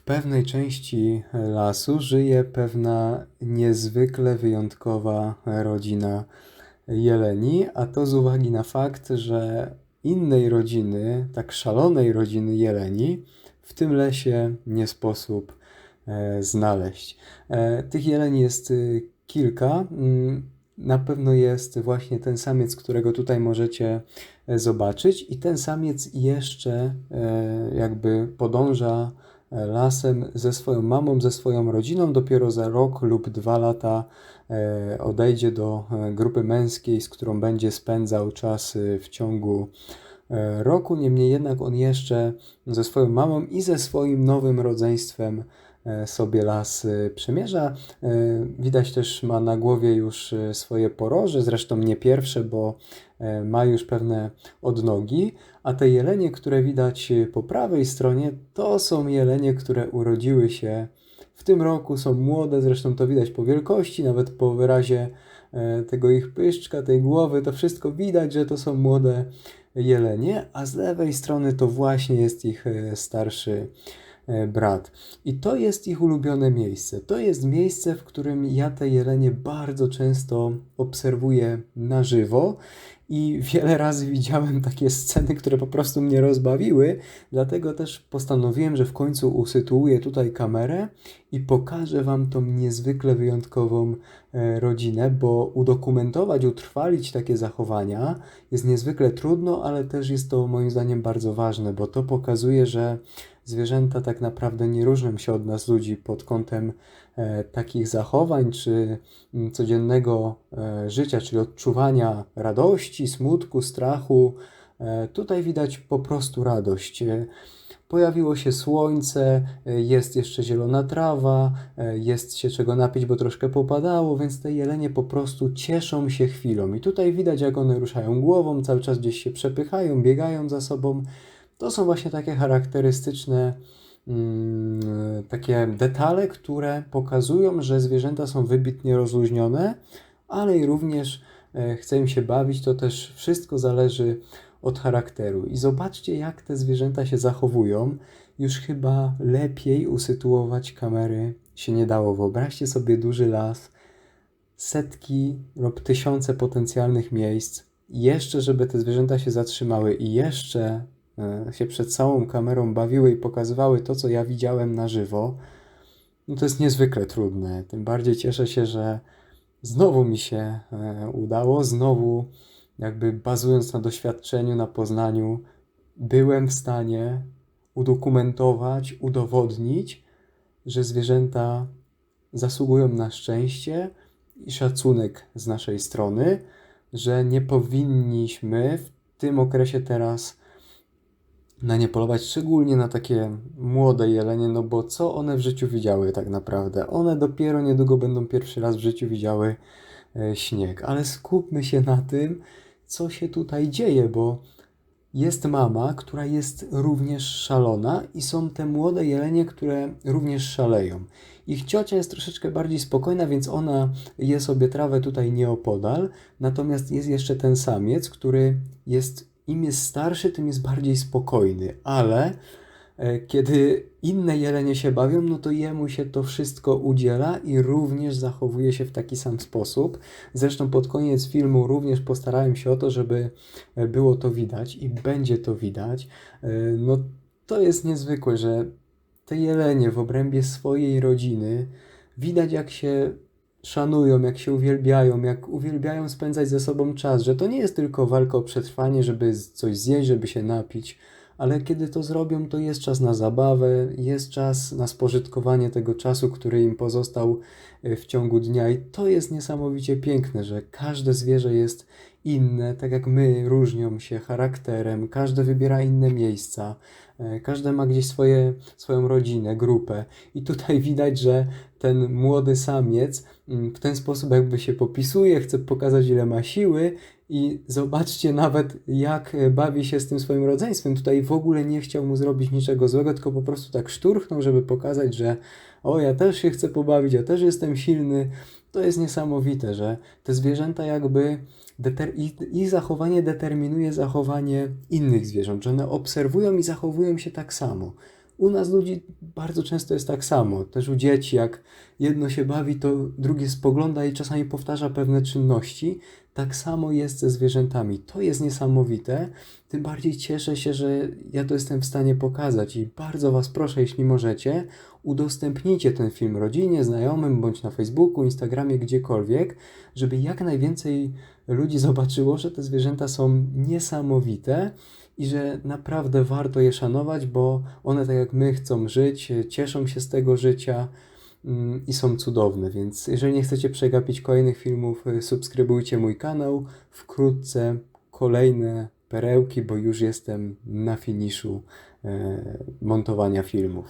W pewnej części lasu żyje pewna niezwykle wyjątkowa rodzina jeleni, a to z uwagi na fakt, że innej rodziny, tak szalonej rodziny jeleni, w tym lesie nie sposób e, znaleźć. E, tych jeleni jest y, kilka. Mm, na pewno jest właśnie ten samiec, którego tutaj możecie e, zobaczyć, i ten samiec jeszcze jakby podąża lasem ze swoją mamą, ze swoją rodziną. Dopiero za rok lub dwa lata e, odejdzie do e, grupy męskiej, z którą będzie spędzał czas e, w ciągu roku. Niemniej jednak on jeszcze ze swoją mamą i ze swoim nowym rodzeństwem sobie las przemierza. Widać też ma na głowie już swoje poroże, zresztą nie pierwsze, bo ma już pewne odnogi, a te jelenie, które widać po prawej stronie, to są jelenie, które urodziły się w tym roku, są młode, zresztą to widać po wielkości, nawet po wyrazie e, tego ich pyszczka, tej głowy, to wszystko widać, że to są młode jelenie, a z lewej strony to właśnie jest ich e, starszy e, brat. I to jest ich ulubione miejsce. To jest miejsce, w którym ja te jelenie bardzo często obserwuję na żywo i wiele razy widziałem takie sceny, które po prostu mnie rozbawiły, dlatego też postanowiłem, że w końcu usytuuję tutaj kamerę i pokażę Wam tą niezwykle wyjątkową e, rodzinę, bo udokumentować, utrwalić takie zachowania jest niezwykle trudno, ale też jest to moim zdaniem bardzo ważne, bo to pokazuje, że zwierzęta tak naprawdę nie różnią się od nas ludzi pod kątem e, takich zachowań czy mm, codziennego e, życia, czyli odczuwania radości, smutku, strachu. E, tutaj widać po prostu radość. Pojawiło się słońce, jest jeszcze zielona trawa, jest się czego napić, bo troszkę popadało, więc te jelenie po prostu cieszą się chwilą. I tutaj widać, jak one ruszają głową, cały czas gdzieś się przepychają, biegają za sobą. To są właśnie takie charakterystyczne mm, takie detale, które pokazują, że zwierzęta są wybitnie rozluźnione, ale i również e, chce im się bawić. To też wszystko zależy od charakteru. I zobaczcie, jak te zwierzęta się zachowują. Już chyba lepiej usytuować kamery się nie dało. Wyobraźcie sobie duży las, setki lub tysiące potencjalnych miejsc. Jeszcze, żeby te zwierzęta się zatrzymały i jeszcze się przed całą kamerą bawiły i pokazywały to, co ja widziałem na żywo, no to jest niezwykle trudne. Tym bardziej cieszę się, że znowu mi się e, udało, znowu jakby bazując na doświadczeniu, na poznaniu, byłem w stanie udokumentować, udowodnić, że zwierzęta zasługują na szczęście i szacunek z naszej strony, że nie powinniśmy w tym okresie teraz na nie polować, szczególnie na takie młode jelenie, no bo co one w życiu widziały tak naprawdę? One dopiero niedługo będą pierwszy raz w życiu widziały e, śnieg, ale skupmy się na tym, co się tutaj dzieje, bo jest mama, która jest również szalona i są te młode jelenie, które również szaleją. Ich ciocia jest troszeczkę bardziej spokojna, więc ona je sobie trawę tutaj nieopodal, natomiast jest jeszcze ten samiec, który jest im jest starszy, tym jest bardziej spokojny, ale e, kiedy inne jelenie się bawią, no to jemu się to wszystko udziela i również zachowuje się w taki sam sposób. Zresztą pod koniec filmu również postarałem się o to, żeby e, było to widać i będzie to widać. E, no to jest niezwykłe, że te jelenie w obrębie swojej rodziny widać jak się szanują, jak się uwielbiają, jak uwielbiają spędzać ze sobą czas, że to nie jest tylko walka o przetrwanie, żeby coś zjeść, żeby się napić, ale kiedy to zrobią, to jest czas na zabawę, jest czas na spożytkowanie tego czasu, który im pozostał w ciągu dnia, i to jest niesamowicie piękne, że każde zwierzę jest inne, tak jak my różnią się charakterem, każde wybiera inne miejsca, e, każde ma gdzieś swoje, swoją rodzinę, grupę. I tutaj widać, że ten młody samiec mm, w ten sposób jakby się popisuje, chce pokazać ile ma siły i zobaczcie nawet jak bawi się z tym swoim rodzeństwem. Tutaj w ogóle nie chciał mu zrobić niczego złego, tylko po prostu tak szturchnął, żeby pokazać, że o ja też się chcę pobawić, ja też jestem silny. To jest niesamowite, że te zwierzęta jakby deter- ich zachowanie determinuje zachowanie innych zwierząt, że one obserwują i zachowują się tak samo. U nas ludzi bardzo często jest tak samo. Też u dzieci, jak jedno się bawi, to drugie spogląda i czasami powtarza pewne czynności. Tak samo jest ze zwierzętami. To jest niesamowite. Tym bardziej cieszę się, że ja to jestem w stanie pokazać i bardzo Was proszę, jeśli możecie, udostępnijcie ten film rodzinie, znajomym, bądź na Facebooku, Instagramie, gdziekolwiek, żeby jak najwięcej ludzi zobaczyło, że te zwierzęta są niesamowite i że naprawdę warto je szanować, bo one tak jak my chcą żyć, cieszą się z tego życia mm, i są cudowne. Więc jeżeli nie chcecie przegapić kolejnych filmów, y, subskrybujcie mój kanał. Wkrótce kolejne perełki, bo już jestem na finiszu e, montowania filmów.